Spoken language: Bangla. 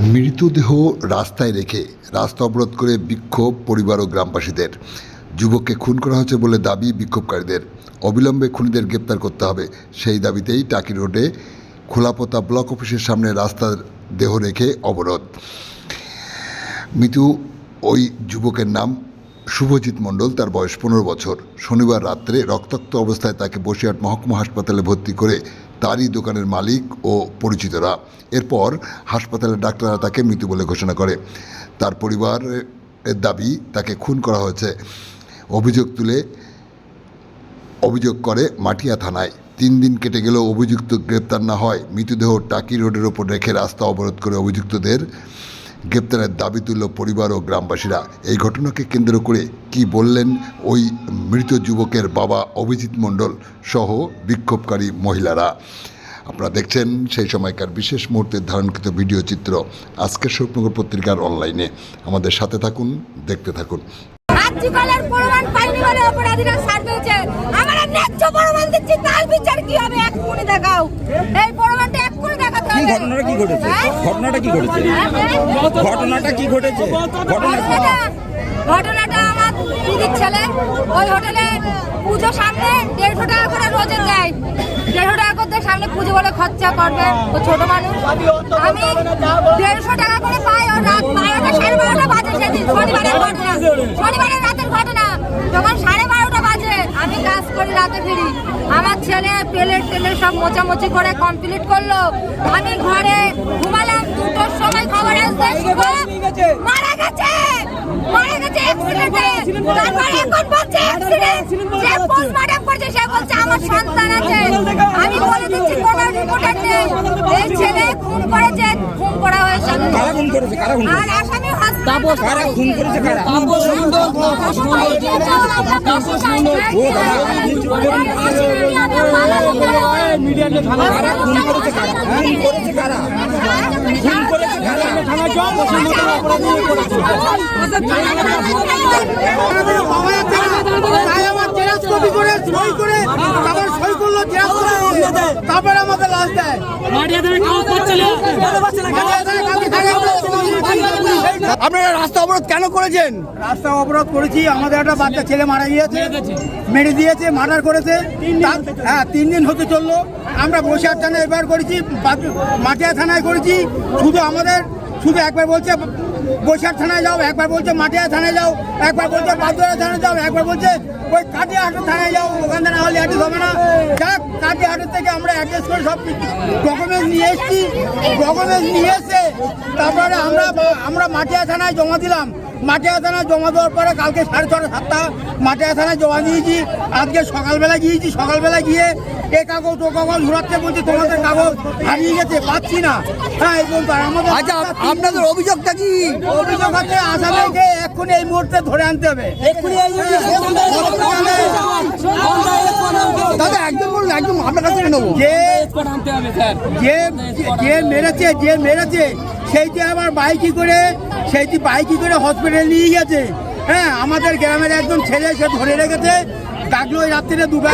মৃতদেহ রাস্তায় রেখে রাস্তা অবরোধ করে বিক্ষোভ পরিবার ও গ্রামবাসীদের। যুবককে খুন করা হয়েছে বলে দাবি বিক্ষোভকারীদের। অবিলম্বে খুনিদের গ্রেপ্তার করতে হবে। সেই দাবিতেই টাকি রোডে খোলাপোতা ব্লক অফিসের সামনে রাস্তার দেহ রেখে অবরোধ। মৃত্যু ওই যুবকের নাম শুভজিৎ মণ্ডল, তার বয়স পনেরো বছর। শনিবার রাত্রে রক্তাক্ত অবস্থায় তাকে বসিরহাট মহকুমা হাসপাতালে ভর্তি করে তারই দোকানের মালিক ও পরিচিতরা। এরপর হাসপাতালের ডাক্তাররা তাকে মৃত বলে ঘোষণা করে। তার পরিবারের দাবি, তাকে খুন করা হয়েছে। অভিযোগ তুলে, অভিযোগ করে মাটিয়া থানায়। তিন দিন কেটে গেলেও অভিযুক্ত গ্রেপ্তার না হয়। মৃতদেহ টাকি রোডের ওপর রেখে রাস্তা অবরোধ করে অভিযুক্তদের গ্রেপ্তারের দাবি তুলল পরিবার ও গ্রামবাসীরা। এই ঘটনাকে কেন্দ্র করে কি বললেন ওই মৃত যুবকের বাবা অভিজিৎ মণ্ডল সহ বিক্ষোভকারী মহিলারা? আপনারা দেখছেন সেই সময়কার বিশেষ মুহূর্তের ধারণকৃত ভিডিও চিত্র আজকের স্বপ্নগর পত্রিকার অনলাইনে। আমাদের সাথে থাকুন, দেখতে থাকুন। আমরা বিচার কি হবে? এক্ষুনি দেখাও। এই প্রমাণটা কি ঘটনাটা কি ঘটেছে? ঘটনাটা কি ঘটেছে? ঘটনাটা কি ঘটেছে? ঘটনাটা আমার দিদির ছেলে। ওই হোটেলে পুজো সামনে দেড়শো টাকা করে রোজের দেয় দেড়শো টাকা করে সামনে পুজো বলে খরচা করবে ও ছোট মানুষ। আমি দেড়শো টাকা করে পাই ও রাত বারোটা, সাড়ে বারোটা বাজে সেদিন। শনিবারের ঘটনা। শনিবারের রাতের ঘটনা যখন সাড়ে বারোটা বাজে আমি কাজ করি রাতে ফিরি আমার পেলে টেলে সব মোচামুচি করে কমপ্লিট করল। আমি ঘরে ঘুমালাম, দুটোর সময় খবর আসছে মারা গেছে! এখন আমার সন্তান আছে। আমি বলে দিচ্ছি রিপোর্টার নেই। ছেলে করা খুন করেছে কারা খুন করেছে কারা খুন করেছে কারা ও বাবা কারা খুন করেছে কারা খুন করেছে কারা খুন করেছে কারা তাই আমার জেরাক্স কপি করে সই করে তারপর সই করল তারপরে আমাকে লাশ দেয় আপনারা রাস্তা অবরোধ কেন করেছেন? রাস্তা অবরোধ করেছি আমাদের একটা বাচ্চা ছেলে মারা গিয়েছে। মেরে দিয়েছে। মার্ডার করেছে। হ্যাঁ তিন দিন হতে চলল। আমরা বসিরহাট থানায় এবার করেছি মাটিয়া থানায় করেছি। শুধু আমাদের শুধু একবার বলছে বসিরহাট থানায় যাও একবার বলছে মাটিয়া থানায় যাও একবার বলছে বাদুরা থানায় যাও একবার বলছে ওই কাটিয়াহাটের থানায় যাও ওখান থেকে না হলে অ্যাড্রেস হবে না। যাক কাটিয়াহাটের থেকে আমরা অ্যাড্রেস করে সব ডকুমেন্টস নিয়ে এসেছি। ডকুমেন্টস নিয়ে এসে তারপরে আমরা আমরা মাটিয়া থানায় জমা দিলাম। মাটিয়া থানায় জমা দেওয়ার পরে কালকে সাড়ে ছটা সাতটা মাটিয়া থানায় জমা দিয়েছি। আজকে সকালবেলা গিয়েছি সকালবেলা গিয়ে এ কাগজ ও কাগজ ঘুরাচ্ছে বলছে তোমাদের কাগজ হারিয়ে গেছে পাচ্ছি না। হ্যাঁ এই আমাদের আচ্ছা আপনাদের অভিযোগটা কি? অভিযোগ আছে আসামিকে এক্ষুনি এই মুহূর্তে ধরে আনতে হবে। এক্ষুনি দাদা একদম বলুন একদম আপনার কাছ থেকে নেব। যে যে যে মেরেছে যে মেরেছে সেইটি আবার বাইকি করে সেইটি বাইকি করে হসপিটালে নিয়ে গেছে। হ্যাঁ আমাদের গ্রামের একজন ছেলে সে ধরে রেখেছে। ডাকলো ওই রাত্রিরে দুটা